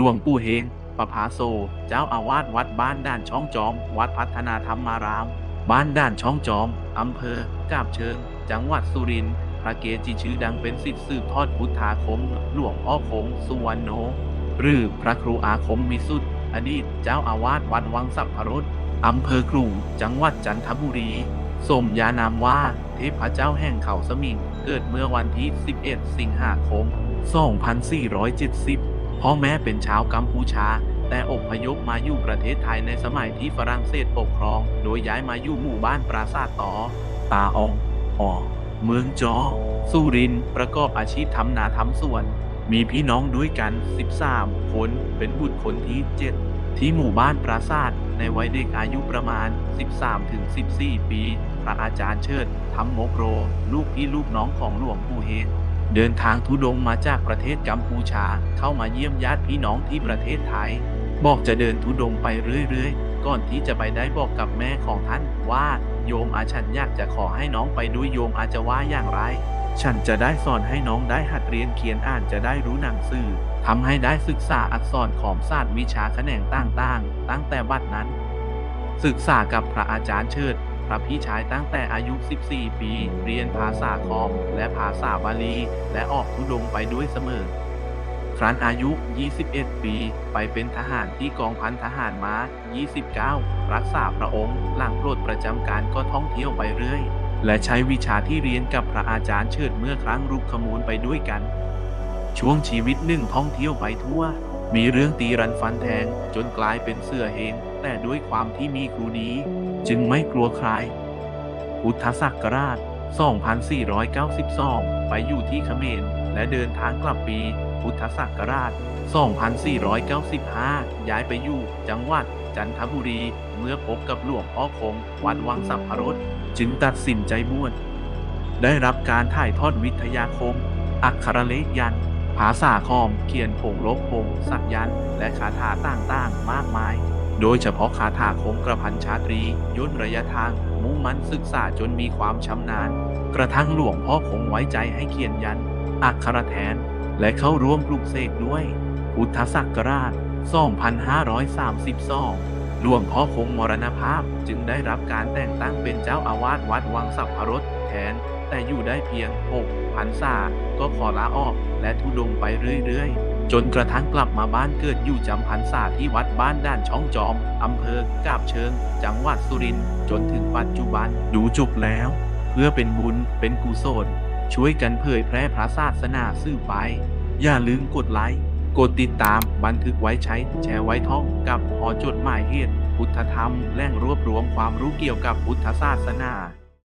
หลวงปู่เฮงประภาโซ เจ้าอาวาสวัดบ้านด่านช่องจอม วัดพัฒนาธรรมาราม บ้านด่านช่องจอม อำเภอกาบเชิง จังหวัดสุรินทร์ พระเกจิชื่อดังเป็นสิทธิสืบทอดพุทธาคม หลวงพ่อคงสุวรรณโน หรือพระครูอาคมมิสุทธิ์อดีตเจ้าอาวาสวัดวังสัพพรสอำเภอกรุงจังหวัดจันทบุรี สมญานามว่าเทพเจ้าแห่งเขาสมิง เกิดเมื่อวันที่ 11 สิงหาคม 2470 พ่อแม่เป็นชาวกัมพูชา แต่อพยพมาอยู่ประเทศไทยในสมัยที่ฝรั่งเศสปกครอง โดยย้ายมาอยู่หมู่บ้านปราสาทต่อ ตาอองออเมืองจอ สุริน ประกอบอาชีพทำนาทำสวน มีพี่น้องด้วยกัน 13 คน เป็นบุตรคนที่7ที่หมู่บ้านปราสาท ในวัยเด็กอายุประมาณ 13-14 ปี พระอาจารย์เชิดธรรมโมโปรลูกพี่ลูกน้องของหลวงปู่เฮ เดินทางทุดงมาจากประเทศกัมพูชาเข้ามาเยี่ยมญาติพี่น้องที่ประเทศไทย บอกจะเดินทุดงไปเรื่อยๆ ก่อนที่จะไปได้บอกกับแม่ของท่านว่า โยมอาฉันอยากจะขอให้น้องไปด้วยโยมอาจจะว่าอย่างไร ฉันจะได้สอนให้น้องได้หัดเรียนเขียนอ่านจะได้รู้หนังสือทำให้ได้ศึกษาอักษรของศาสตร์วิชาแขนงต่างๆ ตั้งแต่บัดนั้น ศึกษากับพระอาจารย์เชิด ระพี่ชายตั้งแต่อายุ 14 ปี เรียนภาษาคอม และภาษาบาลี และออกทุดงไปด้วยเสมอ ครั้นอายุ 21 ปี ไปเป็นทหารที่กองพันทหารม้า 29 รักษาพระองค์ หลังปลดประจำการก็ท่องเที่ยวไปเรื่อย และใช้วิชาที่เรียนกับพระอาจารย์เชิดเมื่อครั้งรุกขมูลไปด้วยกัน ช่วงชีวิตหนึ่งท่องเที่ยวไปทั่ว มีเรื่องตีรันฟันแทงจนกลายเป็นเสื้อเฮงแต่ด้วยความที่มีครูดีจึงไม่กลัวใครพุทธศักราช 2492 ไปอยู่ที่เขมรและเดินทางกลับปี พุทธศักราช 2495 ย้ายไปอยู่จังหวัดจันทบุรี เมื่อพบกับหลวงพ่อคง วัดวังสัพพรสจึงตัดสินใจบวชได้รับการถ่ายทอดวิทยาคม อักขระเลขยันต์ ภาษาคอม เขียนผงลบผงสักยันต์และคาถาต่างๆ มากมาย โดยเฉพาะคาถาคมกระพันชาตรีย่นระยะทาง มุ่งมั่นศึกษาจนมีความชำนาญ กระทั่งหลวงพ่อคงไว้ใจให้เขียนยันต์อักขระแทน และเข้าร่วมปลุกเสกด้วย พุทธศักราช 2532 หลวงพ่อคงมรณภาพจึงได้รับการแต่งตั้งเป็นเจ้าอาวาสวัดวังสัพพรสแทน แต่อยู่ได้เพียง6พรรษาก็ขอลาออกและทุดงไปเรื่อยๆ จนกระทั่งกลับมาบ้านเกิดอยู่จำพรรษาที่วัดบ้านด้านช่องจอมอำเภอกาบเชิง จังหวัดสุรินทร์จนถึงปัจจุบันดูจบแล้ว เพื่อเป็นบุญเป็นกุศลช่วยกันเผยแพร่พระศาสนาสื่อไป อย่าลืมกดไลค์ กดติดตามบันทึกไว้ใช้แชร์ไว้ท่องกับหอจดหมายเหตุพุทธธรรมแหล่งรวบรวมความรู้เกี่ยวกับพุทธศาสนา